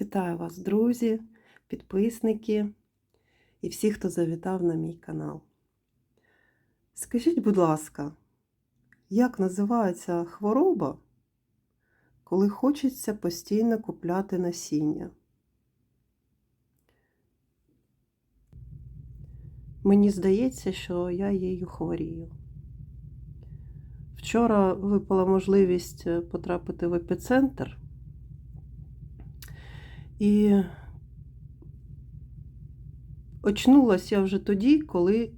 Вітаю вас, друзі, підписники і всі, хто завітав на мій канал. Скажіть, будь ласка, як називається хвороба, коли хочеться постійно купляти насіння? Мені здається, що я її хворію. Вчора випала можливість е, потрапити в епіцентр. І очнулась я вже тоді, коли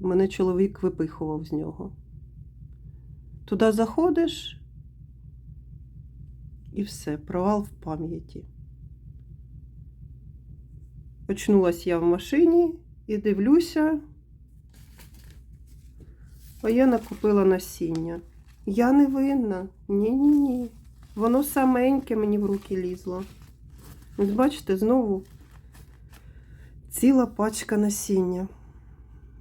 мене чоловік випихував з нього. Туди заходиш і все, провал в пам'яті. Очнулась я в машині і дивлюся, а я накупила насіння. Я не винна. Ні-ні-ні. Воно саменьке мені в руки лізло. Ось бачите, знову ціла пачка насіння.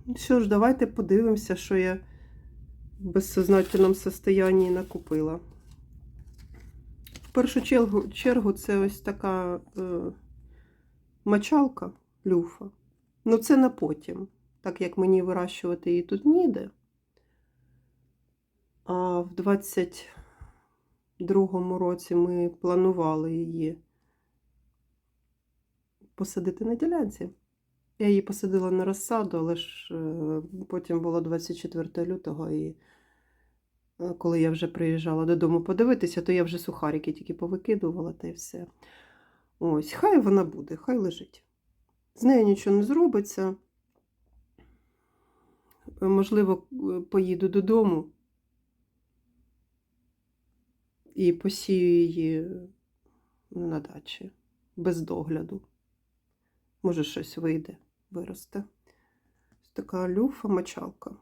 Ну Що ж, давайте подивимося, що я в безсознательному состоянні накупила. В першу чергу, чергу це ось така е, мочалка люфа. Ну, це на потім, так як мені вирощувати її тут ніде. А в 22-му році ми планували її посадити на ділянці. Я її посадила на розсаду, але ж е, потім було 24 лютого, і е, коли я вже приїжджала додому подивитися, то я вже сухарики тільки повикидувала та й все. Ось, хай вона буде, хай лежить. З нею нічого не зробиться. Можливо, е, поїду додому і посію її на дачі без догляду. Може, щось вийде, виросте. Ось така люфа мочалка.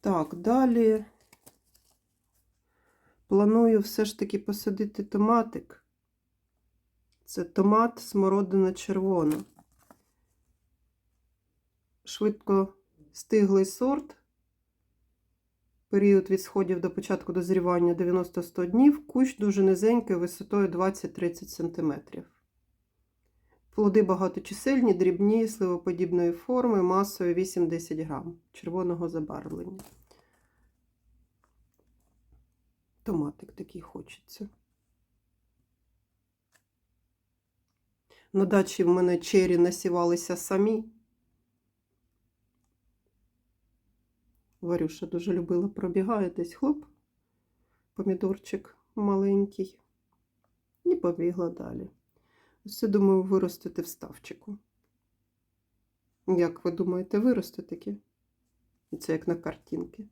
Так, далі планую все ж таки посадити томатик. Це томат смородина червона. Швидко стиглий сорт. Період від сходів до початку дозрівання 90-100 днів, кущ дуже низенький, висотою 20-30 см. Плоди багаточисельні, дрібні, сливоподібної форми, масою 8-10 грам червоного забарвлення. Томатик такий хочеться. На дачі в мене чері насівалися самі. Варюша дуже любила, пробігає десь хлоп, помідорчик маленький, і побігла далі. Ось думаю, виростити в ставчику. Як ви думаєте, виросте таке? І Це як на картинці.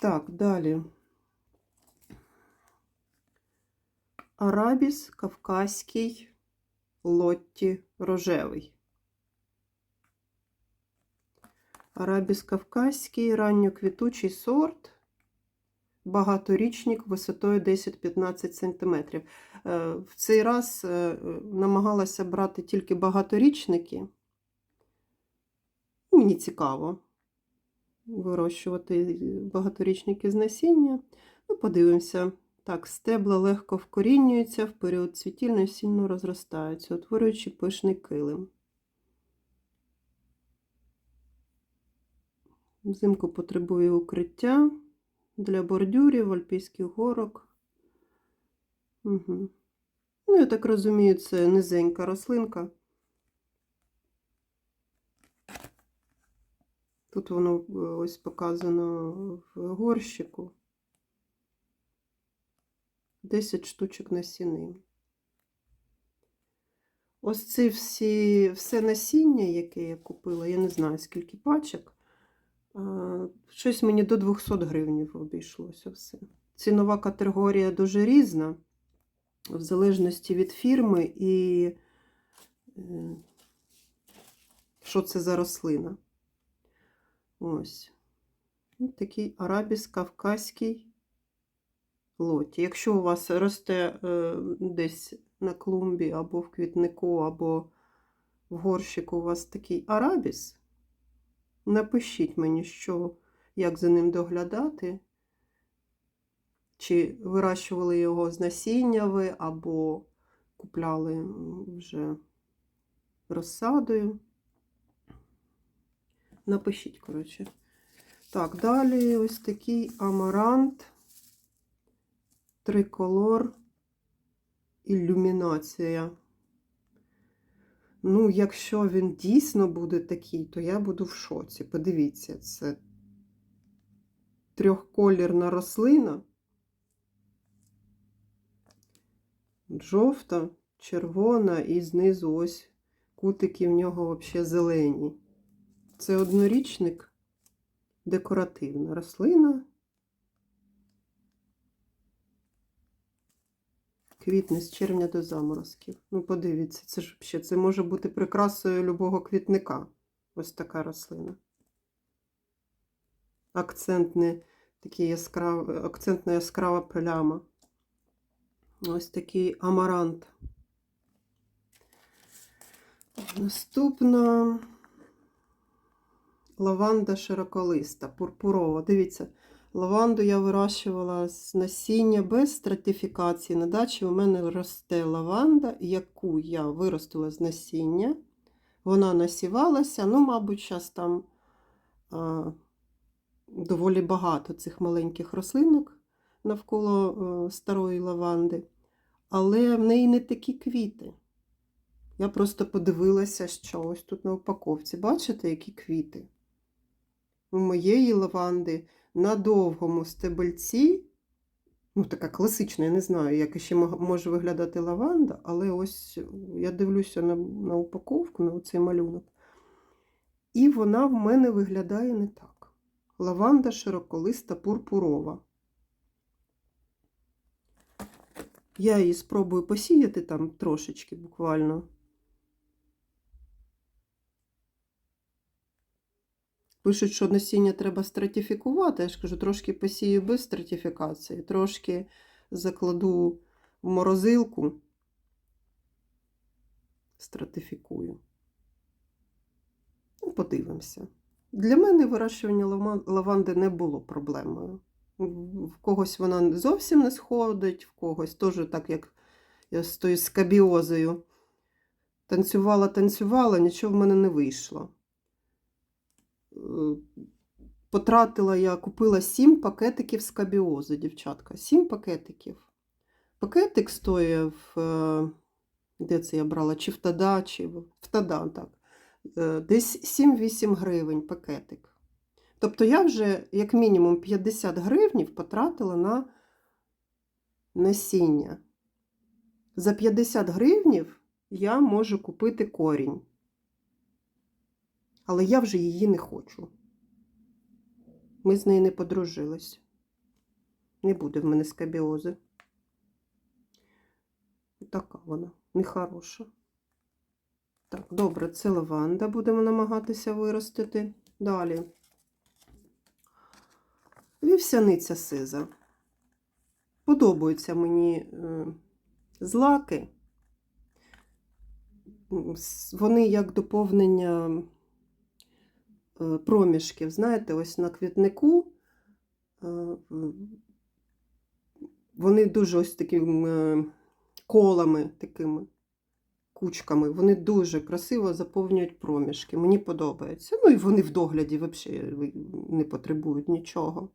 Так, далі. Арабіс кавказький лотті рожевий. Арабіс кавказький, ранньоквітучий сорт, багаторічник висотою 10-15 см. В цей раз е, намагалася брати тільки багаторічники. Мені цікаво вирощувати багаторічники з насіння. Ну, подивимося. Так, стебла легко вкорінюються, в період цвітіння сильно розростаються, утворюючи пишний килим. Взимку потребує укриття для бордюрів, альпійських горок. Угу. Ну, я так розумію, це низенька рослинка. Тут воно е, ось показано в горщику. 10 штучок насіни. Ось ці всі, все насіння, яке я купила, я не знаю, скільки пачок. Щось мені до 200 гривень обійшлося все. Цінова категорія дуже різна, в залежності від фірми і е, що це за рослина. Ось. Ось такий арабіс кавказький лоті. Якщо у вас росте е, десь на клумбі, або в квітнику, або в горщику у вас такий арабіс, Напишіть мені, що як за ним доглядати. Чи вирощували його з насіння ви, або купляли вже розсадою. Напишіть, коротше. Так, далі ось такий амарант, триколор, ілюмінація. Ну, якщо він дійсно буде такий, то я буду в шоці. Подивіться, це трьохколірна рослина. Жовта, червона і знизу ось кутики в нього взагалі зелені. Це однорічник, декоративна рослина. Квітне з червня до заморозків. Ну, подивіться, це ж взагалі, це може бути прикрасою любого квітника. Ось така рослина. Акцентне, такий яскрав, акцентна яскрава пляма. Ось такий амарант. Наступна лаванда широколиста, пурпурова. Дивіться, лаванду я вирощувала з насіння без стратифікації. На дачі у мене росте лаванда, яку я виростила з насіння. Вона насівалася, ну, мабуть, зараз там а, доволі багато цих маленьких рослинок навколо е, старої лаванди, але в неї не такі квіти. Я просто подивилася, що ось тут на упаковці. Бачите, які квіти? У моєї лаванди на довгому стебельці, ну, така класична, я не знаю, як ще може виглядати лаванда, але ось я дивлюся на, на упаковку, на цей малюнок, і вона в мене виглядає не так. Лаванда широколиста пурпурова. Я її спробую посіяти там трошечки буквально. Пишуть, що насіння треба стратифікувати. Я ж кажу, трошки посію без стратифікації, трошки закладу в морозилку, стратифікую. Ну, подивимося. Для мене вирощування лаванди не було проблемою. В когось вона зовсім не сходить, в когось теж так, як я з тою скабіозою. Танцювала, танцювала, нічого в мене не вийшло. Е, Потратила я, купила 7 пакетиків скабіози, дівчатка. 7 пакетиків. Пакетик стоїв, е, де це я брала, чи в Тада, чи в в Тада, так. Е, Десь 7-8 гривень пакетик. Тобто я вже як мінімум 50 гривнів потратила на насіння. За 50 гривнів я можу купити корінь. Але я вже її не хочу. Ми з нею не подружились. Не буде в мене скабіози. Така вона, нехороша. Так, добре, це лаванда будемо намагатися виростити. Далі. Вівсяниця сиза. Подобаються мені е, злаки. Вони як доповнення проміжків. Знаєте, ось на квітнику е, вони дуже ось такими е, колами, такими кучками. Вони дуже красиво заповнюють проміжки. Мені подобається. Ну і вони в догляді взагалі не потребують нічого.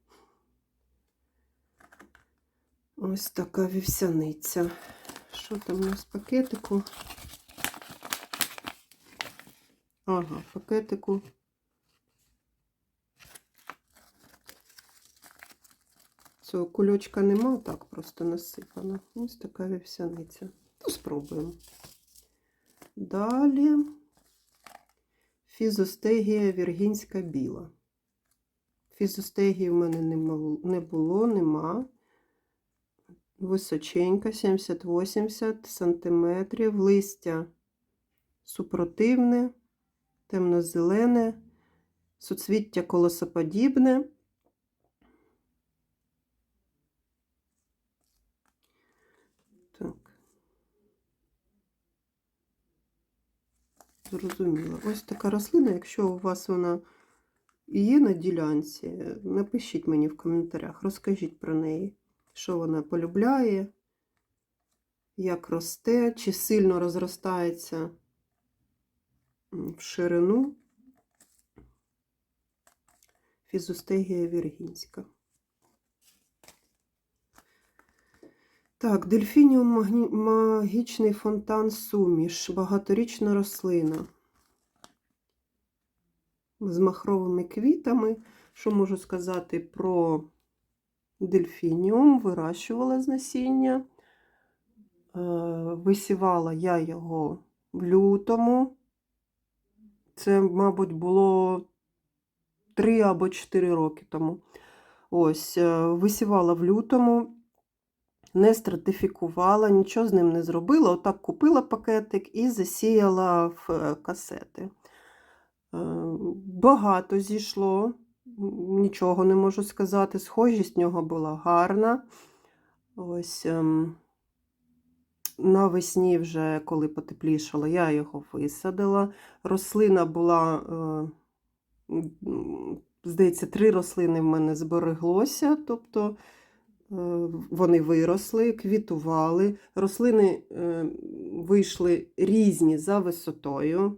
Ось така вівсяниця. Що там у нас пакетику? Ага, пакетику. Цього кульочка нема, так просто насипано. Ось така вівсяниця. Ну, спробуємо. Далі фізостегія віргінська біла. Фізостегії в мене не було, нема. Височенька, 70-80 сантиметрів. Листя супротивне, темно-зелене, суцвіття колосоподібне. Так. Зрозуміло. Ось така рослина, якщо у вас вона є на ділянці. Напишіть мені в коментарях, розкажіть про неї, що вона полюбляє, як росте, чи сильно розростається в ширину. Фізустегія віргінська. Так, дельфініум магні- магічний фонтан суміш, багаторічна рослина з махровими квітами. Що можу сказати про дельфініум? Вирощувала з насіння. Е, Висівала я його в лютому. Це, мабуть, було 3 або 4 роки тому. Ось, е, висівала в лютому, не стратифікувала, нічого з ним не зробила. Отак купила пакетик і засіяла в е, касети. Е, Багато зійшло, нічого не можу сказати. Схожість в нього була гарна. Ось ем, навесні, вже коли потеплішало, я його висадила. Рослина була, е, здається, три рослини в мене збереглося, тобто вони виросли, квітували. Рослини е, вийшли різні за висотою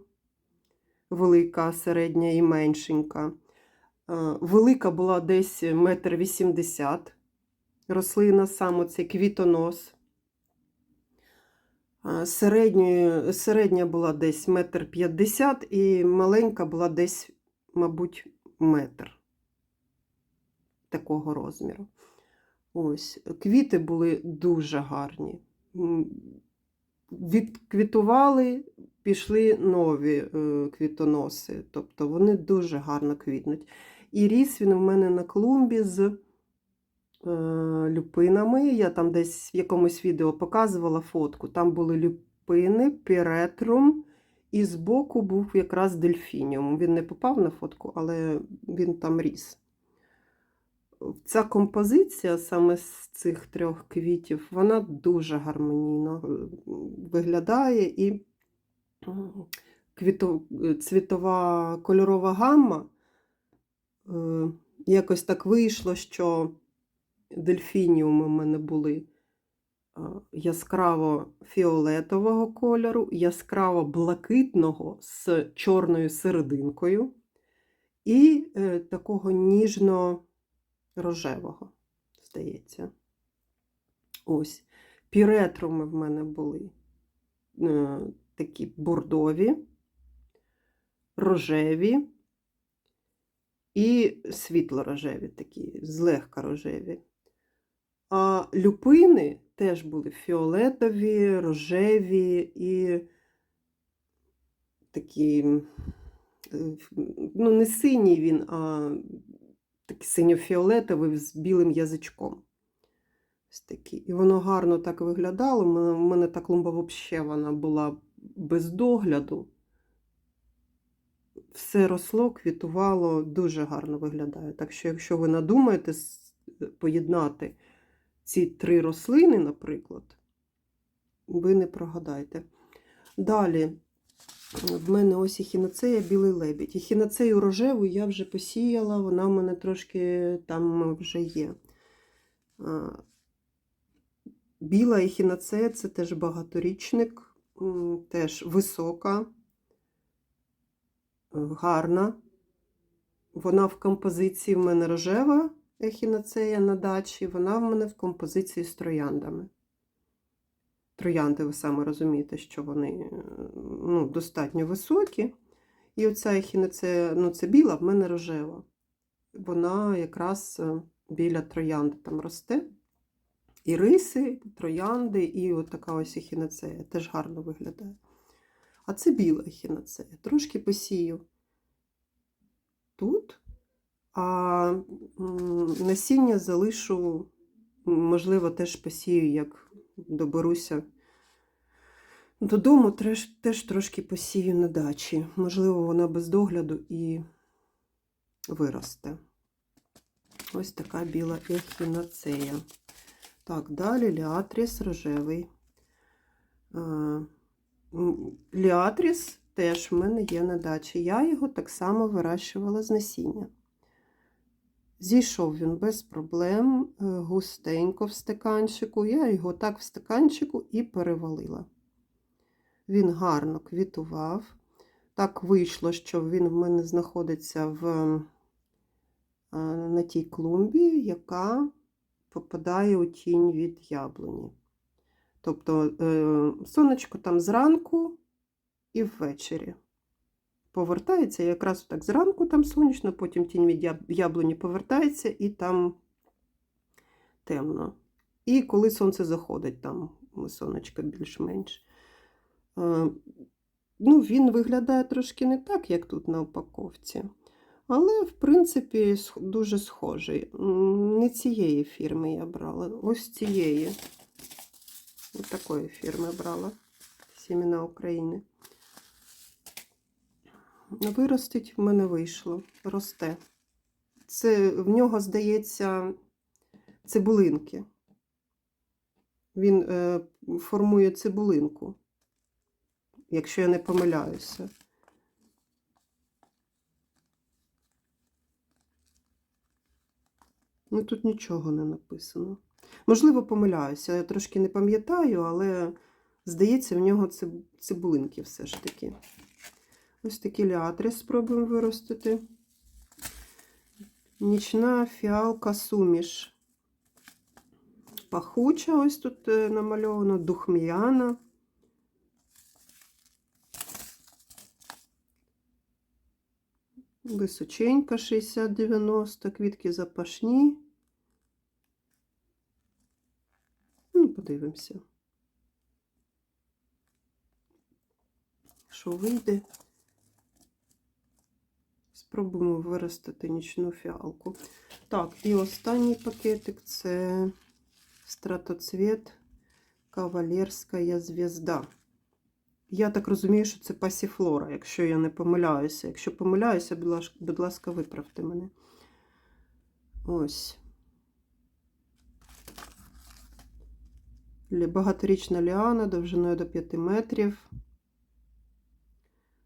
велика, середня і меншенька. Е, Велика була десь метр вісімдесят. Рослина саме це квітонос. Е, Середньою, середня була десь метр п'ятдесят і маленька була десь, мабуть, метр такого розміру. Ось, квіти були дуже гарні. Відквітували, пішли нові е, квітоноси, тобто вони дуже гарно квітнуть. І ріс він в мене на клумбі з е, люпинами. Я там десь в якомусь відео показувала фотку. Там були люпини, піретрум, і збоку був якраз дельфініум. Він не попав на фотку, але він там ріс. Ця композиція саме з цих трьох квітів, вона дуже гармонійно е, виглядає і квіто, е, цвітова кольорова гамма. е, Якось так вийшло, що дельфініуми в мене були яскраво фіолетового кольору, яскраво блакитного з чорною серединкою і такого ніжно рожевого, здається. Ось. Піретруми в мене були е, такі бордові, рожеві і світло-рожеві такі, злегка рожеві. А люпини теж були фіолетові, рожеві і такі, е, ну, не синій він, а такий синьо-фіолетовий з білим язичком. Ось такий. І воно гарно так виглядало. У мене, та клумба взагалі вона була без догляду. Все росло, квітувало, дуже гарно виглядає. Так що, якщо ви надумаєте поєднати ці три рослини, наприклад, ви не прогадаєте. Далі, в мене ось ехінацея білий лебідь. Ехінацею рожеву я вже посіяла, вона в мене трошки там вже є. Біла ехінацея це теж багаторічник, теж висока, гарна. Вона в композиції в мене рожева ехінацея на дачі, вона в мене в композиції з трояндами. Троянди, ви саме розумієте, що вони е, ну, достатньо високі. І оця ехінацея, ну це біла, в мене рожева. Вона якраз е, біля троянди там росте. І риси, троянди, і от така ось ехінацея. Теж гарно виглядає. А це біла ехінацея. Трошки посію тут, а насіння залишу, можливо, теж посію, як доберуся додому, теж, теж трошки посію на дачі. Можливо, вона без догляду і виросте. Ось така біла ехінацея. Так, далі ліатріс рожевий. Ліатріс теж в мене є на дачі. Я його так само вирощувала з насіння. Зійшов він без проблем, е, густенько в стаканчику. Я його так в стаканчику і перевалила. Він гарно квітував. Так вийшло, що він в мене знаходиться в, е, на тій клумбі, яка попадає у тінь від яблуні. Тобто е, сонечко там зранку і ввечері повертається. Якраз так зранку там сонячно, потім тінь від яблуні повертається і там темно. І коли сонце заходить, там сонечко більш-менш. Е, Ну, він виглядає трошки не так, як тут на упаковці. Але, в принципі, дуже схожий. Не цієї фірми я брала, ось цієї. Ось такої фірми брала. Сімена України. Виростить в мене вийшло. Росте. Це в нього, здається, цибулинки. Він е, формує цибулинку, якщо я не помиляюся. Ну, тут нічого не написано. Можливо, помиляюся, я трошки не пам'ятаю, але здається, в нього цибулинки все ж таки. Ось такі ліатри спробуємо виростити. Нічна фіалка суміш. Пахуча, ось тут е, намальовано, духм'яна. Височенька 60-90, квітки запашні. Ну, подивимося. Що вийде? Спробуємо виростити нічну фіалку. Так, і останній пакетик це стратоцвет Кавалерська звезда. Я так розумію, що це пасіфлора, якщо я не помиляюся. Якщо помиляюся, будь ласка, виправте мене. Ось. Багаторічна ліана довжиною до 5 метрів.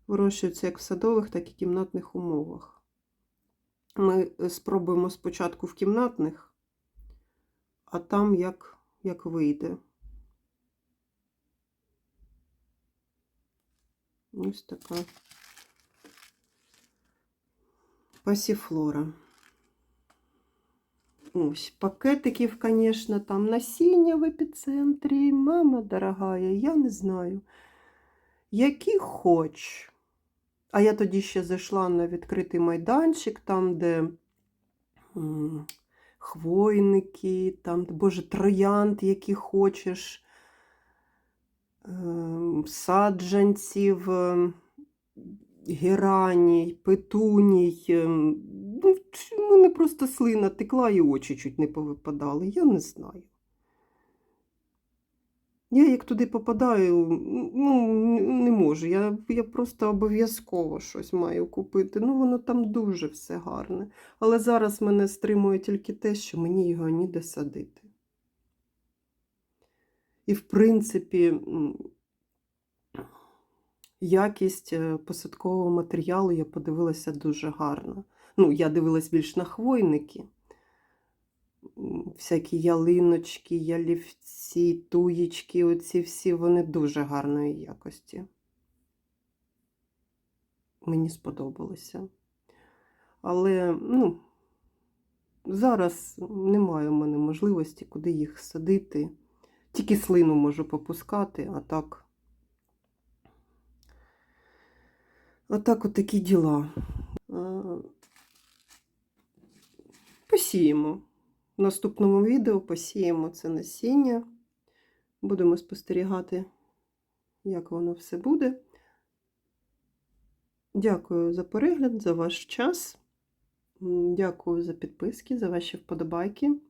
Вирощується як в садових, так і кімнатних умовах. Ми е, спробуємо спочатку в кімнатних, а там як, як вийде. Ось така пасіфлора. Ось, пакетиків, звісно, там насіння в епіцентрі. Мама дорогая, я не знаю. Які хоч. А я тоді ще зайшла на відкритий майданчик, там, де хвойники, там, боже, троянд, які хочеш, ем, саджанців, ем, гераній, петуній. ем, Ну, мене просто слина текла і очі чуть не повипадали. Я не знаю. Я як туди попадаю, ну, не можу. Я, я просто обов'язково щось маю купити. Ну, воно там дуже все гарне. Але зараз мене стримує тільки те, що мені його ніде садити. І, в принципі, якість е, посадкового матеріалу я подивилася дуже гарно. Ну, я дивилась більш на хвойники. Всякі ялиночки, ялівці, туєчки, оці всі вони дуже гарної якості. Мені сподобалося. Але, ну, зараз немає в мене можливості, куди їх садити. Тільки слину можу попускати, а так. Отак от такі діла. Посіємо. В наступному відео посіємо це насіння. Будемо спостерігати, як воно все буде. Дякую за перегляд, за ваш час. Дякую за підписки, за ваші вподобайки,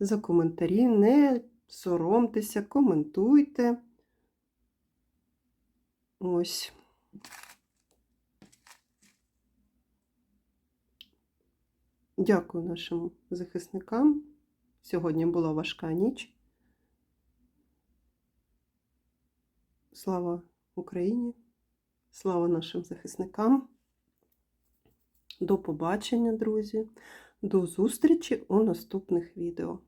за коментарі. Не соромтеся, коментуйте. Ось. Дякую нашим захисникам. Сьогодні була важка ніч. Слава Україні! Слава нашим захисникам! До побачення, друзі! До зустрічі у наступних відео.